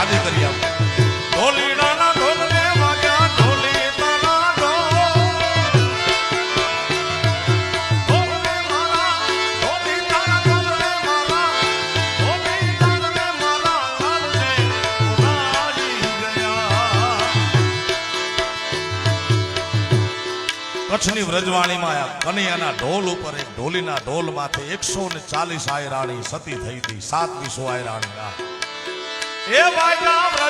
યાદ કરી આપો. કચ્છની વ્રજવાણીમાં આ કનૈયાના ઢોલ ઉપર એક ઢોલીના ઢોલ માથે એકસો ને ચાલીસ આયરાણી સતી થઈ હતી, સાત સાતમીસો આયરાણી એ ભાઈ વ્રજવાણી માં ઢોલ